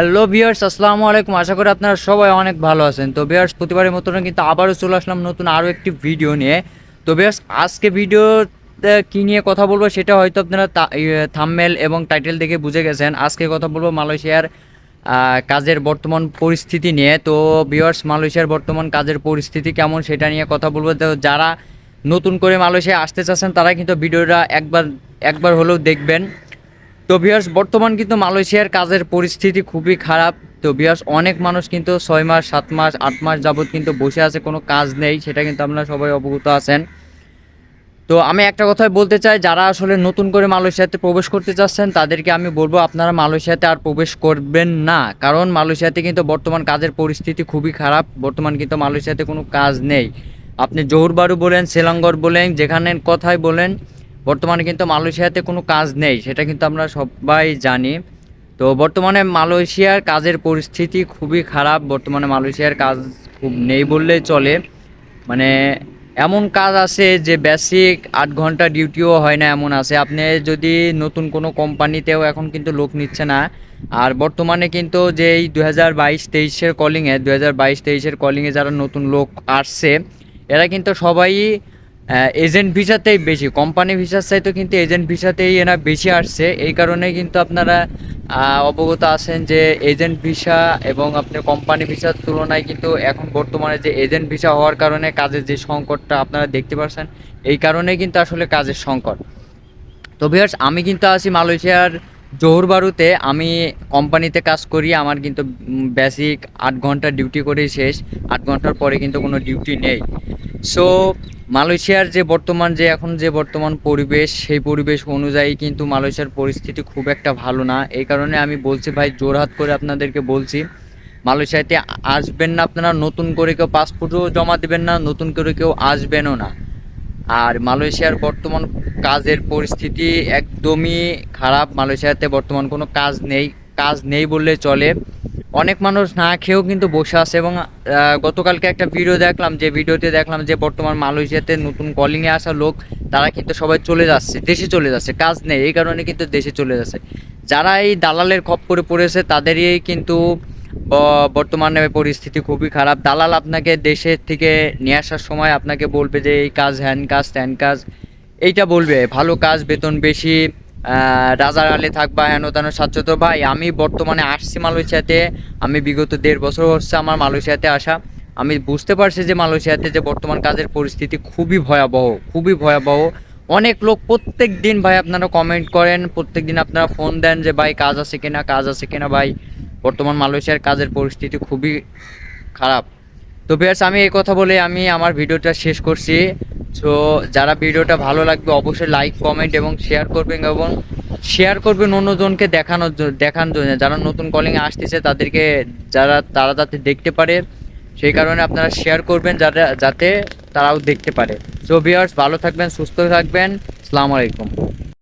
Hello বিয়ার্স আসসালামু আলাইকুম। আশা করি আপনারা সবাই অনেক ভালো আছেন। তো বিয়ার্স প্রতিবারের মতন কিন্তু আবারও চলে আসলাম নতুন আরও একটি ভিডিও নিয়ে। তো বিয়ার্স আজকে ভিডিও কী নিয়ে কথা বলব সেটা হয়তো আপনারা থামমেল এবং টাইটেল দেখে বুঝে গেছেন। আজকে কথা বলব মালয়েশিয়ার কাজের বর্তমান পরিস্থিতি নিয়ে। তো বিয়ার্স মালয়েশিয়ার বর্তমান কাজের পরিস্থিতি কেমন সেটা নিয়ে কথা বলব। তো যারা নতুন করে মালয়েশিয়া আসতে চাচ্ছেন, তারা কিন্তু ভিডিওটা একবার একবার হলেও দেখবেন। তো ভিউয়ার্স বর্তমান কিন্তু মালয়েশিয়ার কাজের পরিস্থিতি খুবই খারাপ। তো ভিউয়ার্স অনেক মানুষ কিন্তু ছয় মাস, সাত মাস, আট মাস যাবত কিন্তু বসে আছে, কোনো কাজ নেই, সেটা কিন্তু আপনারা সবাই অবগত আছেন। তো আমি একটা কথাই বলতে চাই, যারা আসলে নতুন করে মালয়েশিয়াতে প্রবেশ করতে চাচ্ছেন, তাদেরকে আমি বলব, আপনারা মালয়েশিয়াতে আর প্রবেশ করবেন না। কারণ মালয়েশিয়াতে কিন্তু বর্তমান কাজের পরিস্থিতি খুবই খারাপ, বর্তমান কিন্তু মালয়েশিয়াতে কোনো কাজ নেই। আপনি জোহরবারু বলেন, সেলাঙ্গর বলেন, যেখানে কথাই বলেন বর্তমানে কিন্তু মালয়েশিয়াতে কোনো কাজ নেই, সেটা কিন্তু আমরা সবাই জানি। তো বর্তমানে মালয়েশিয়ার কাজের পরিস্থিতি খুবই খারাপ, বর্তমানে মালয়েশিয়ার কাজ খুব নেই বললেই চলে। মানে এমন কাজ আছে যে বেসিক আট ঘণ্টা ডিউটিও হয় না, এমন আছে। আপনি যদি নতুন কোনো কোম্পানিতেও এখন কিন্তু লোক নিচ্ছে না। আর বর্তমানে কিন্তু যে এই দু হাজার বাইশ তেইশের কলিংয়ে দু হাজার বাইশ তেইশের কলিংয়ে যারা নতুন লোক আসছে, এরা কিন্তু সবাই এজেন্ট ভিসাতেই বেশি কোম্পানি ভিসার চাইতে কিন্তু এজেন্ট ভিসাতেই এরা বেশি আসছে। এই কারণে কিন্তু আপনারা অবগত আছেন যে এজেন্ট ভিসা এবং আপনার কোম্পানি ভিসার তুলনায় কিন্তু এখন বর্তমানে যে এজেন্ট ভিসা হওয়ার কারণে কাজের যে সংকটটা আপনারা দেখতে পাচ্ছেন এই কারণেই কিন্তু আসলে কাজের সংকট। তো ভিউয়ার্স আমি কিন্তু আছি মালয়েশিয়ার জোহরবারুতে। আমি কোম্পানিতে কাজ করি, আমার কিন্তু বেসিক আট ঘণ্টা ডিউটি করেই শেষ। আট ঘণ্টার পরে কিন্তু কোনো ডিউটি নেই। সো মালয়েশিয়ার যে বর্তমান, যে এখন যে বর্তমান পরিবেশ, সেই পরিবেশ অনুযায়ী কিন্তু মালয়েশিয়ার পরিস্থিতি খুব একটা ভালো না। এই কারণে আমি বলছি ভাই জোরহাত করে আপনাদেরকে বলছি, মালয়েশিয়াতে আসবেন না আপনারা, নতুন করে কেউ পাসপোর্টও জমা দেবেন না, নতুন করে কেউ আসবেনও না। আর মালয়েশিয়ার বর্তমান কাজের পরিস্থিতি একদমই খারাপ। মালয়েশিয়াতে বর্তমান কোনো কাজ নেই কাজ নেই বললে চলে। অনেক মানুষ না খেয়েও কিন্তু বসে আছে এবং গতকালকে একটা ভিডিও দেখলাম, যে ভিডিওতে দেখলাম যে বর্তমান মালয়েশিয়াতে নতুন কলিংয়ে আসা লোক, তারা কিন্তু সবাই চলে যাচ্ছে, দেশে চলে যাচ্ছে, কাজ নেই, এই কারণে কিন্তু দেশে চলে যাচ্ছে। যারা এই দালালের খপ খপ্পরে পড়েছে, তাদেরই কিন্তু বর্তমানে পরিস্থিতি খুবই খারাপ। দালাল আপনাকে দেশের থেকে নিয়ে আসার সময় আপনাকে বলবে যে, এই কাজ, হ্যান কাজ, ত্যান কাজ। এইটা বলবে, ভালো কাজ, বেতন বেশি। রাজার আলে থাকবা, হেন তেন স্বাচ্ছন্দ্য ভাই, আমি বর্তমানে আসছি মালয়েশিয়াতে। আমি বিগত দেড় বছর হচ্ছে আমার মালয়েশিয়াতে আসা। আমি বুঝতে পারছি যে মালয়েশিয়াতে যে বর্তমান কাজের পরিস্থিতি খুবই ভয়াবহ খুবই ভয়াবহ। অনেক লোক প্রত্যেক দিন ভাই আপনারা কমেন্ট করেন, প্রত্যেক দিন আপনারা ফোন দেন যে, ভাই, কাজ আছে কিনা, কাজ আছে কিনা? ভাই, বর্তমান মালয়েশিয়ার কাজের পরিস্থিতি খুবই খারাপ। তো বিয়ার্স আমি এই কথা বলে আমি আমার ভিডিওটা শেষ করছি। সো যারা ভিডিওটা ভালো লাগবে, অবশ্যই লাইক কমেন্ট এবং শেয়ার করবেন এবং শেয়ার করবেন অন্যজনকে দেখানোর দেখান জন্য। যারা নতুন কলিংয়ে আসতেছে, তাদেরকে যারা, তারা যাতে দেখতে পারে, সেই কারণে আপনারা শেয়ার করবেন যারা, যাতে তারাও দেখতে পারে। সো ভিউয়ার্স ভালো থাকবেন, সুস্থ থাকবেন। আসসালামু আলাইকুম।